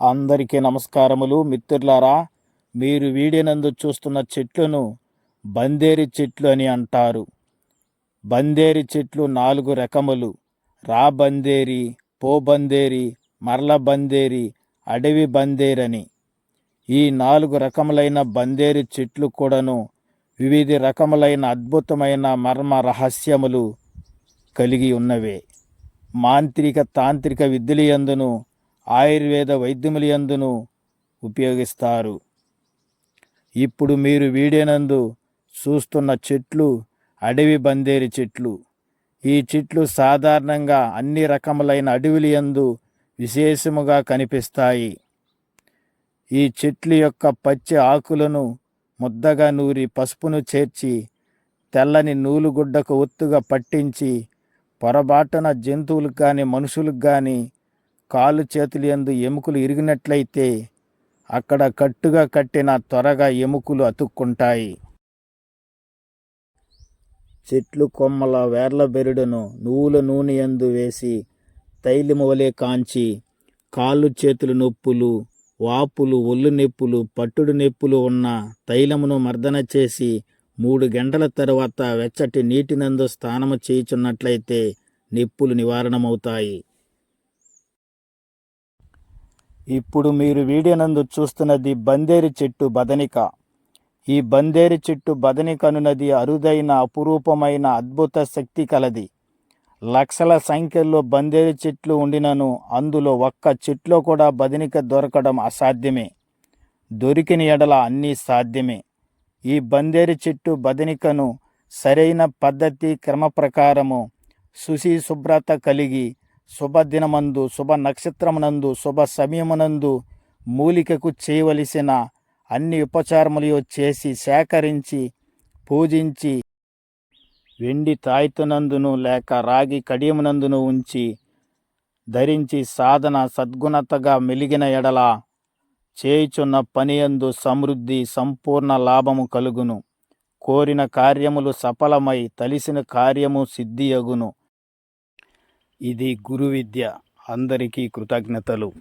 అందరికీ నమస్కారములు. మిత్రులారా మీరు వీడినందు చూస్తున్న చెట్లను బందేరి చెట్లు అని అంటారు. బందేరి చెట్లు నాలుగు రకములు. రా బందేరి పో బందేరి మరల బందేరి అడవి బందేరని. ఈ నాలుగు రకములైన బందేరి చెట్లు కూడాను వివిధ రకములైన అద్భుతమైన మర్మ రహస్యములు కలిగి ఉన్నవే. మాంత్రిక తాంత్రిక విద్యలయందును ఆయుర్వేద వైద్యములయందును ఉపయోగిస్తారు. ఇప్పుడు మీరు వీడేనందు చూస్తున్న చెట్లు అడవి బందేరి చెట్లు. ఈ చెట్లు సాధారణంగా అన్ని రకములైన అడవుల యందు విశేషముగా కనిపిస్తాయి. ఈ చెట్లు యొక్క పచ్చి ఆకులను ముద్దగా నూరి పసుపును చేర్చి తెల్లని నూలుగుడ్డకు ఒత్తుగా పట్టించి పొరబాటున జంతువులకు కానీ మనుషులకు కానీ కాలు చేతులు ఎందు ఎముకలు ఇరిగినట్లయితే అక్కడ కట్టుగా కట్టిన త్వరగా ఎముకలు అతుక్కుంటాయి. చెట్లు కొమ్మల వేర్ల బెరడును నువ్వుల నూనె ఎందు వేసి తైలము వలె కాంచి కాళ్ళు చేతులు నొప్పులు వాపులు ఒళ్ళు నొప్పులు పట్టుడు నొప్పులు ఉన్న తైలమును మర్దన చేసి మూడు గంటల తరువాత వెచ్చటి నీటినందు స్నానము చేయుచున్నట్లయితే నొప్పులు నివారణమవుతాయి. ఇప్పుడు మీరు వీడియోనందు చూస్తున్నది బందేరి చెట్టు బదనిక. ఈ బందేరి చెట్టు బదనిక అనున్నది అరుదైన అపురూపమైన అద్భుత శక్తి కలది. లక్షల సంఖ్యలో బందేరి చెట్లు ఉండినను అందులో ఒక్క చెట్లో కూడా బదనిక దొరకడం అసాధ్యమే. దొరికిన ఎడల అన్నీ సాధ్యమే. ఈ బందేరి చెట్టు బదనికను సరైన పద్ధతి క్రమ ప్రకారము శుచి శుభ్రత కలిగి శుభదినమందు శుభ నక్షత్రమునందు శుభ సమయమునందు మూలికకు చేయవలసిన అన్ని ఉపచారములు చేసి సేకరించి పూజించి వెండి తాయితునందును లేక రాగి కడియమునందును ఉంచి ధరించి సాధన సద్గుణతగా మెలిగిన ఎడల చేయుచున్న పనియందు సమృద్ధి సంపూర్ణ లాభము కలుగును. కోరిన కార్యములు సఫలమై తలిసిన కార్యము సిద్ధియగును. ఇది గురు విద్య. అందరికీ కృతజ్ఞతలు.